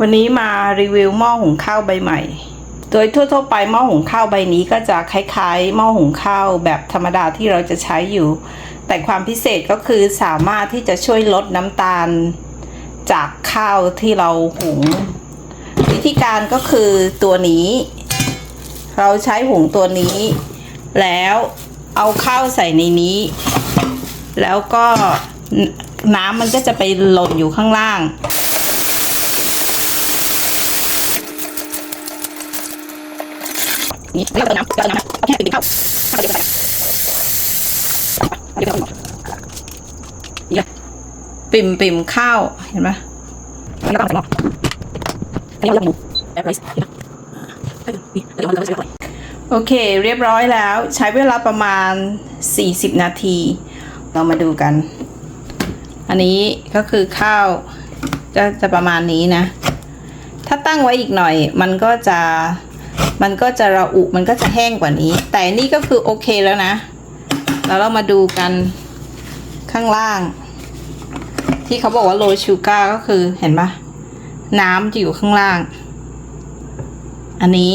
วันนี้มารีวิวหม้อหุงข้าวใบใหม่ โดยทั่วๆไปหม้อหุงข้าวใบนี้ก็จะคล้ายๆหม้อหุงข้าวแบบธรรมดาที่เราจะใช้อยู่ แต่ความพิเศษก็คือสามารถที่จะช่วยลดน้ำตาล จากข้าวที่เราหุง วิธีการก็คือตัวนี้ เราใช้หุงตัวนี้ แล้วเอาข้าวใส่ในนี้ แล้วก็น้ำมันก็จะไปหล่นอยู่ข้างล่าง นี่เราเติมน้ำเติมน้ำเอาแค่ปิ่มข้าวข้าวเดี๋ยวกันเดี๋ยวนี่ปิ่มปิ่มข้าวเห็นไหมอันนี้เราต้องใส่หม้ออันนี้เราเลือกเมนูแบบไรซ์เห็นปะเดี๋ยวเราจะไปโอเค เรียบร้อยแล้ว ใช้เวลาประมาณ 40 นาที เรามาดูกัน อันนี้ก็คือข้าวจะจะประมาณนี้นะ ถ้าตั้งไว้อีกหน่อย มันก็จะ มันก็จะระอุมันก็จะแห้งกว่านี้ แต่นี่ก็คือโอเคแล้วนะ แล้วเรามาดูกันข้างล่าง ที่เขาบอกว่าโ w ชูการ์ก็คือเห็นปะน้ำจะอยู่ข้างล่าง อันนี้